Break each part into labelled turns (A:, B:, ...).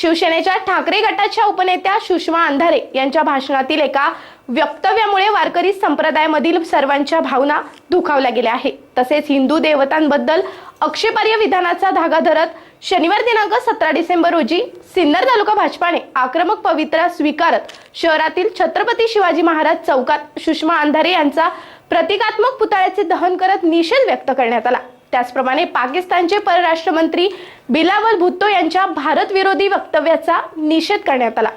A: शिवसेनेच्या ठाकरे गटाच्या उपनेत्या सुषमा अंधारे यांच्या भाषणातील एका वक्तव्यामुळे वारकरी संप्रदायामधील सर्वांच्या भावना दुखावल्या गेल्या आहे तसेच हिंदू देवतांबद्दल अक्षेपार्य विधानाचा धागा धरत शनिवार दिनांक सतरा डिसेंबर रोजी सिन्नर तालुका भाजपाने आक्रमक पवित्रा स्वीकारत शहरातील छत्रपती शिवाजी महाराज चौकात सुषमा अंधारे यांचा प्रतिकात्मक पुतळ्याचे दहन करत निषेध व्यक्त करण्यात आला. त्याचप्रमाणे पाकिस्तानचे परराष्ट्र मंत्री बिलावल भुत्तो यांच्या भारत विरोधी वक्तव्याचा निषेध करण्यात आला.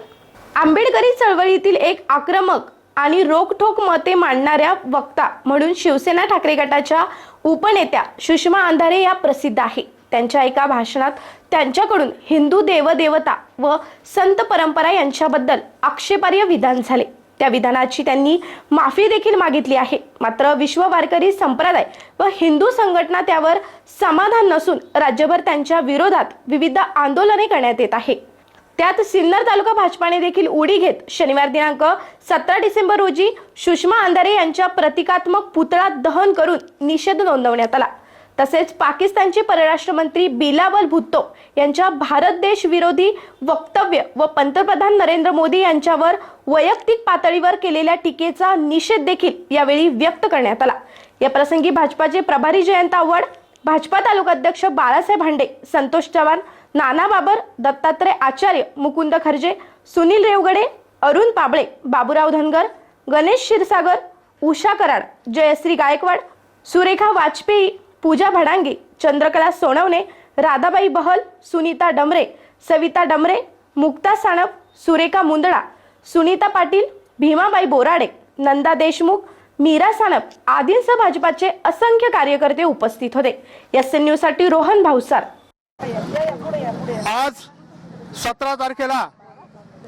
A: आंबेडकरी चळवळीतील एक आक्रमक आणि रोखठोक मते मांडणाऱ्या वक्ता म्हणून शिवसेना ठाकरे गटाच्या उपनेत्या सुषमा अंधारे या प्रसिद्ध आहे. त्यांच्या एका भाषणात त्यांच्याकडून हिंदू देवदेवता व संत परंपरा यांच्याबद्दल आक्षेपार्ह विधान झाले. त्या विधानाची त्यांनी माफी देखील मागितली आहे. मात्र विश्व वारकरी संप्रदाय व हिंदू संघटना त्यावर समाधान नसून राज्यभर त्यांच्या विरोधात विविध आंदोलने करण्यात येत आहे. त्यात सिन्नर तालुका भाजपाने देखील उडी घेत शनिवार दिनांक सतरा डिसेंबर रोजी सुषमा अंधारे यांच्या प्रतिकात्मक पुतळा दहन करून निषेध नोंदवण्यात आला. तसेच पाकिस्तानचे परराष्ट्र मंत्री बिलावल भुत्तो यांच्या भारत देश विरोधी वक्तव्य व पंतप्रधान नरेंद्र मोदी यांच्यावर वैयक्तिक पातळीवर केलेल्या टीकेचा निषेध देखील यावेळी व्यक्त करण्यात आला. या प्रसंगी भाजपाचे प्रभारी जयंत आव्हाड भाजपा तालुकाध्यक्ष बाळासाहेब भांडे संतोष चव्हाण नाना बाबर दत्तात्रय आचार्य मुकुंद खर्जे सुनील रेवगडे अरुण पाबळे बाबूराव धनगर गणेश क्षीरसागर उषा कराड जयश्री गायकवाड सुरेखा वाजपेयी पूजा भडांगे चंद्रकला सोनवणे राधाबाई बहल सुनीता डमरे सविता डमरे मुक्ता साणप सुरेखा मुंदडा सुनीता पाटील भीमाबाई बोराडे नंदा देशमुख मीरा साणप आदींसह भाजपाचे असंख्य कार्यकर्ते उपस्थित होते. एस एन न्यूजसाठी रोहन भाऊसार.
B: आज सतरा तारखेला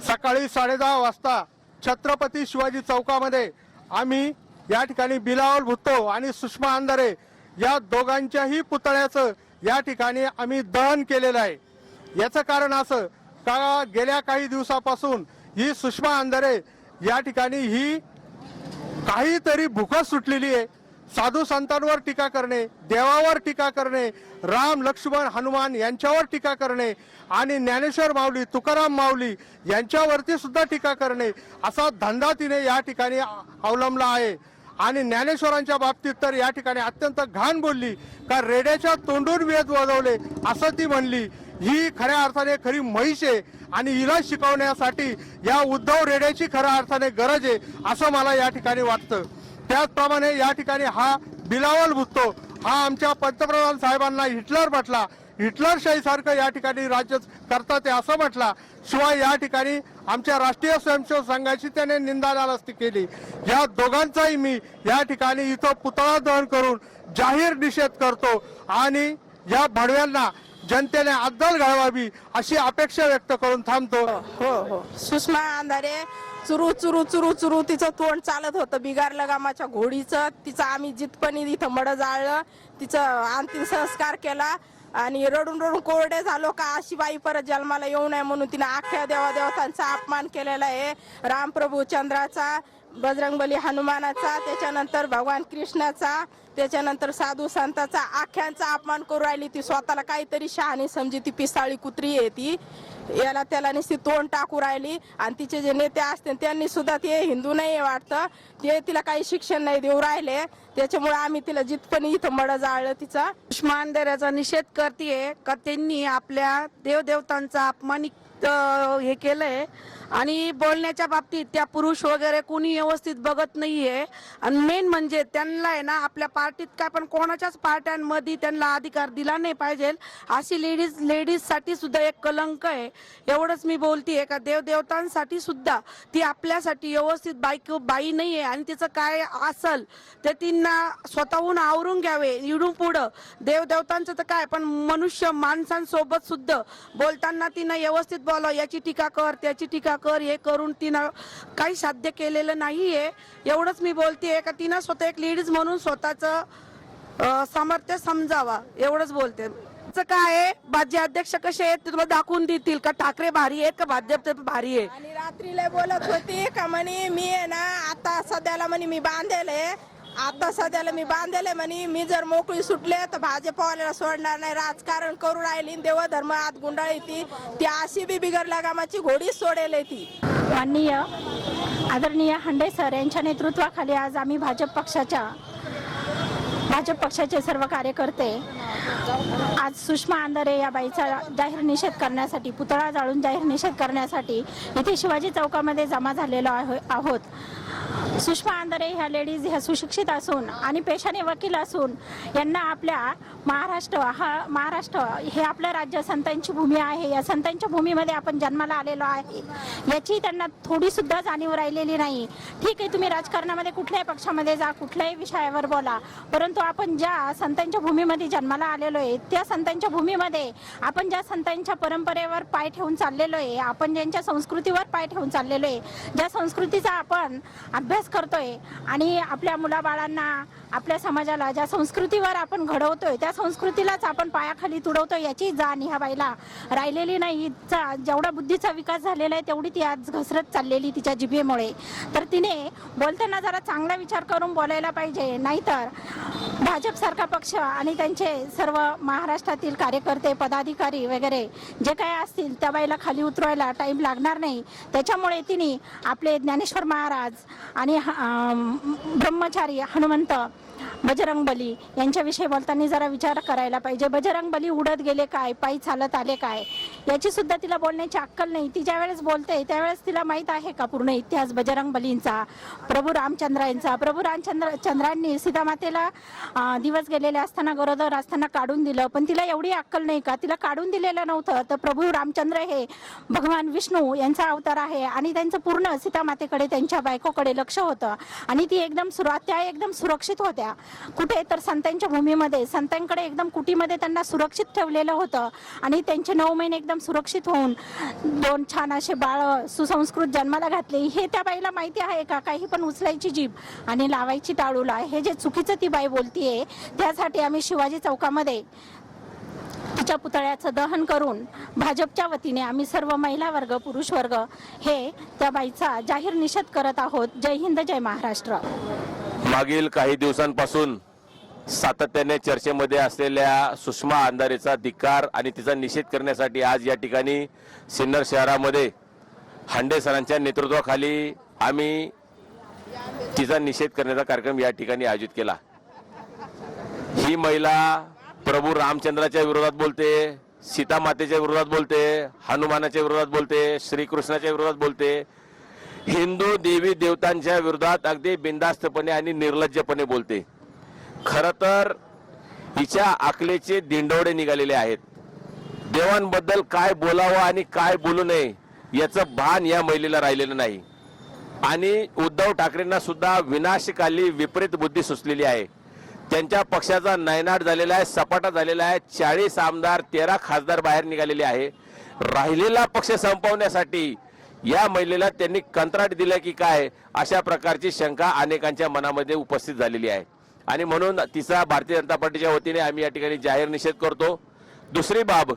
B: सकाळी साडेदहा वाजता छत्रपती शिवाजी चौकामध्ये आम्ही या ठिकाणी बिलावल भुत्तो आणि सुषमा अंधारे या दोघांच्याही पुतळ्याचं या ठिकाणी आम्ही दहन केलेलं आहे. याचं कारण असं का गेल्या काही दिवसापासून ही सुषमा अंधारे या ठिकाणी ही काहीतरी भुकस सुटलेली आहे. साधू संतांवर टीका करणे देवावर टीका करणे राम लक्ष्मण हनुमान यांच्यावर टीका करणे आणि ज्ञानेश्वर माऊली तुकाराम माऊली यांच्यावरती सुद्धा टीका करणे असा धंदा तिने या ठिकाणी अवलंबला आहे. आणि ज्ञानेश्वरांच्या बाबतीत तर या ठिकाणी अत्यंत घाण बोलली. का रेड्याच्या तोंडून वेद वाजवले असं ती म्हणली. ही खऱ्या अर्थाने खरी म्हैस आहे आणि हिला शिकवण्यासाठी या उद्धव रेड्याची खऱ्या अर्थाने गरज आहे असं मला या ठिकाणी वाटतं. त्याचप्रमाणे या ठिकाणी हा बिलावल भुतो हा आमच्या पंतप्रधान साहेबांना हिटलर म्हटला. हिटलरशाहीसारखं या ठिकाणी राज्य करतात असं म्हटला शिवाय या ठिकाणी आमच्या राष्ट्रीय स्वयंसेवक संघाची त्याने निंदानालस्ती केली. या दोघांचाही मी या ठिकाणी इथं पुतळा दहन करून जाहीर निषेध करतो आणि या भडव्यांना जनतेने अद्दल घालवावी अशी अपेक्षा व्यक्त करून थांबतो.
C: हो हो. हो. सुषमा अंधारे चुरू चुरू चुरू चुरू तिचं तोंड चालत होतं. बिगार लगामाच्या घोडीचं तिचं आम्ही जितपणी इथं मड जाळलं तिचं अंतिम संस्कार केला. आणि रडून रडून कोरडे झालो का अशी बाई परत जन्माला येऊ नये म्हणून तिने अख्ख्या देवा देवतांचा अपमान केलेला आहे. रामप्रभू चंद्राचा बजरंगबली हनुमानाचा त्याच्यानंतर भगवान कृष्णाचा त्याच्यानंतर साधू संतांचा आख्यांचा अपमान करू राहिली ती. स्वतःला काहीतरी शहाणी समजी ती पिसाळी कुत्री आहे ती. याला त्याला नुसती तोंड टाकू राहिली. आणि तिचे जे नेते असते त्यांनी सुद्धा ते हिंदू नाही वाटतं. ते तिला काही शिक्षण नाही देऊ राहिले. त्याच्यामुळे आम्ही तिला जितपणी इथं मड जाळलं तिचा.
D: उष्मांदराचा निषेध करते का त्यांनी आपल्या देवदेवतांचा अपमानित हे केलंय? आणि बोलण्याच्या बाबतीत त्या पुरुष वगैरे कोणी व्यवस्थित बघत नाहीये. आणि मेन म्हणजे त्यांना आहे ना आपल्या पार्टीत काय पण कोणाच्याच पार्ट्यांमध्ये त्यांना अधिकार दिला नाही पाहिजे. अशी लेडीज लेडीजसाठी सुद्धा एक कलंक आहे. एवढंच मी बोलतीये का देवदेवतांसाठी सुद्धा ती आपल्यासाठी व्यवस्थित बाईक बाई नाहीये. आणि तिचं काय असल ते तिना स्वतःहून आवरून घ्यावे इडून पुढं. देवदेवतांचं तर काय पण मनुष्य माणसांसोबत सुद्धा बोलताना तिनं व्यवस्थित बोलावं याची टीका कर त्याची टीका कर हे करून तिनं काही साध्य केलेलं नाहीये. एवढंच मी बोलतेय का तिनं स्वतः एक लेडीज म्हणून स्वतःचं सामर्थ्य समजावा. एवढंच बोलते काय आहे? भाजी अध्यक्ष कसे आहेत? ते तुम्हाला दाखवून देतील का? ठाकरे भारी आहेत का? भाजप भारी आहे.
C: आणि रात्रीला बोलत होती का म्हणे मी आहे ना आता सध्याला म्हणे मी बांधेल आहे. आता सध्याला मी बांधले म्हणे मी जर मोकळी सुटले तर भाजपवाल्याला सोडणार नाही. राजकारण करू राहिली देवधर्म आत गुंडाळी ती. ती अशी बी बिगर कामाची घोडी सोडेल ती.
E: माननीय आदरणीय हंडे सर यांच्या नेतृत्वाखाली आज आम्ही भाजप पक्षाच्या भाजप पक्षाचे सर्व कार्यकर्ते आज सुषमा अंधारे या बाईचा जाहीर निषेध करण्यासाठी पुतळा जाळून जाहीर निषेध करण्यासाठी इथे शिवाजी चौकामध्ये जमा झालेलो आहो- आहोत. सुषमा अंधारे ह्या लेडीज ह्या सुशिक्षित असून आणि पेशाने वकील असून यांना आपल्या महाराष्ट्र हा महाराष्ट्र हे आपल्या राज्य संतांची भूमी आहे. या संतांच्या भूमीमध्ये आपण जन्माला आलेलो आहे. याची त्यांना थोडी सुद्धा जाणीव राहिलेली नाही. ठीक आहे तुम्ही राजकारणामध्ये कुठल्याही पक्षामध्ये जा कुठल्याही विषयावर बोला. परंतु आपण ज्या संतांच्या भूमीमध्ये जन्माला आलेलो आहे त्या संतांच्या भूमीमध्ये आपण ज्या संतांच्या परंपरेवर पाय ठेवून चाललेलो आहे आपण ज्यांच्या संस्कृतीवर पाय ठेवून चाललेलो आहे ज्या संस्कृतीचा आपण अभ्यास करतोय आणि आपल्या मुलाबाळांना आपल्या समाजाला ज्या संस्कृतीवर आपण घडवतोय त्या संस्कृतीलाच आपण पायाखाली तुडवतोय याची जाण ह्या बाईला राहिलेली नाही. जेवढा बुद्धीचा विकास झालेला आहे तेवढी ती आज घसरत चाललेली तिच्या जिभेमुळे. तर तिने बोलताना जरा चांगला विचार करून बोलायला पाहिजे नाहीतर भाजप सारखा पक्ष आणि त्यांचे सर्व महाराष्ट्रातील कार्यकर्ते पदाधिकारी वगैरे जे काय असतील त्या बाईला खाली उतरवायला टाईम लागणार नाही. त्याच्यामुळे तिने आपले ज्ञानेश्वर महाराज आणि ब्रह्मचारी हनुमंत बजरंग बली यांच्याविषयी बोलताना जरा विचार करायला पाहिजे. बजरंग बली उडत गेले काय? पायी चालत आले काय? याची सुद्धा तिला बोलण्याची अक्कल नाही. ती ज्या वेळेस बोलते त्यावेळेस तिला माहीत आहे का पूर्ण इतिहास बजरंग बलींचा प्रभू रामचंद्रांचा प्रभू रामचंद्र चंद्रांनी सीतामातेला दिवस गेलेले असताना गरोदर असताना काढून दिलं. पण तिला एवढी अक्कल नाही का? तिला काढून दिलेलं नव्हतं. तर प्रभू रामचंद्र हे भगवान विष्णू यांचा अवतार आहे आणि त्यांचं पूर्ण सीतामातेकडे त्यांच्या बायकोकडे लक्ष होतं. आणि ती एकदम सुरुवात त्या एकदम सुरक्षित होत्या. कुठे? तर संतांच्या भूमीमध्ये. संतांकडे एकदम कुटीमध्ये त्यांना सुरक्षित ठेवलेलं होतं. आणि त्यांचे नऊ महिने एकदम सुरक्षित होऊन दोन छान असे बाळ सुसंस्कृत जन्माला घातले. हे त्या बाईला माहिती आहे का? काही पण उचलायची जीभ आणि लावायची टाळूला हे जे चुकीचं ती बाई बोलतीये त्यासाठी आम्ही शिवाजी चौकामध्ये तिच्या पुतळ्याचं दहन करून भाजपच्या वतीने आम्ही सर्व महिला वर्ग पुरुष वर्ग हे त्या बाईचा जाहीर निषेध करत आहोत. जय हिंद जय महाराष्ट्र.
F: मागील काही दिवसांपासून सातत्याने चर्चेमध्ये असलेल्या सुषमा अंधारेचा धिक्कार आणि तिचा निषेध करण्यासाठी आज या ठिकाणी सिन्नर शहरामध्ये हांडे सरांच्या नेतृत्वाखाली आम्ही तिचा निषेध करण्याचा कार्यक्रम या ठिकाणी आयोजित केला. ही महिला प्रभू रामचंद्राच्या विरोधात बोलते सीता मातेच्या विरोधात बोलते हनुमानाच्या विरोधात बोलते श्रीकृष्णाच्या विरोधात बोलते. हिंदू देवी देवतांच्या विरोधात अगदी बिंदास्तपणे आणि निर्लज्जपणे बोलते. खरं तर हिच्या आकलेचे दिंडोडे निघालेले आहेत. देवांबद्दल काय बोलावं आणि काय बोलू नये याचं भान या महिलेला राहिलेलं नाही. आणि उद्धव ठाकरेंना सुद्धा विनाशकाली विपरीत बुद्धी सुचलेली आहे. त्यांच्या पक्षाचा नयनाट झालेला आहे सपाटा झालेला आहे चाळीस आमदार तेरा खासदार बाहेर निघालेले आहे. राहिलेला पक्ष संपवण्यासाठी या महिलेला त्यांनी कंत्राट दिलं की काय अशा प्रकारची शंका अनेकांच्या मनामध्ये उपस्थित झालेली आहे. आणि म्हणून तिचा भारतीय जनता पार्टीच्या वतीने आम्ही या ठिकाणी जाहीर निषेध करतो. दुसरी बाब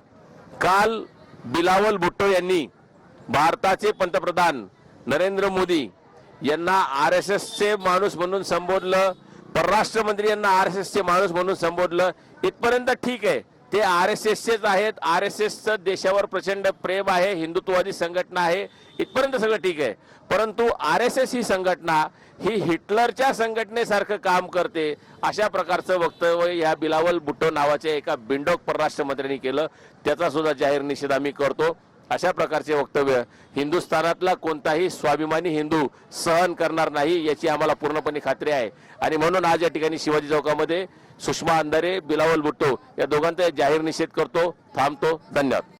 F: काल बिलावल भुट्टो यांनी भारताचे पंतप्रधान नरेंद्र मोदी यांना आर एस एसचे माणूस म्हणून संबोधलं परराष्ट्र मंत्री यांना आर एस एसचे माणूस म्हणून संबोधलं. इथपर्यंत ठीक आहे ते आर एस एसचेच आहेत. आर एस एसचं देशावर प्रचंड प्रेम आहे हिंदुत्ववादी संघटना आहे. इथपर्यंत सगळं ठीक आहे. परंतु आर एस एस ही संघटना ही हिटलरच्या संघटनेसारखं काम करते अशा प्रकारचं वक्तव्य या बिलावल भुट्टो नावाच्या एका बिंडोक परराष्ट्र मंत्र्यांनी केलं. त्याचा सुद्धा जाहीर निषेध आम्ही करतो. अशा प्रकारचे वक्तव्य हिंदुस्थानातला कोणताही स्वाभिमानी हिंदू सहन करणार नाही याची आम्हाला पूर्णपणे खात्री आहे. आणि म्हणून आज या ठिकाणी शिवाजी चौकामध्ये सुषमा अंधारे बिलावल भुट्टो या दोघांचा जाहीर निषेध करतो थांबतो. धन्यवाद.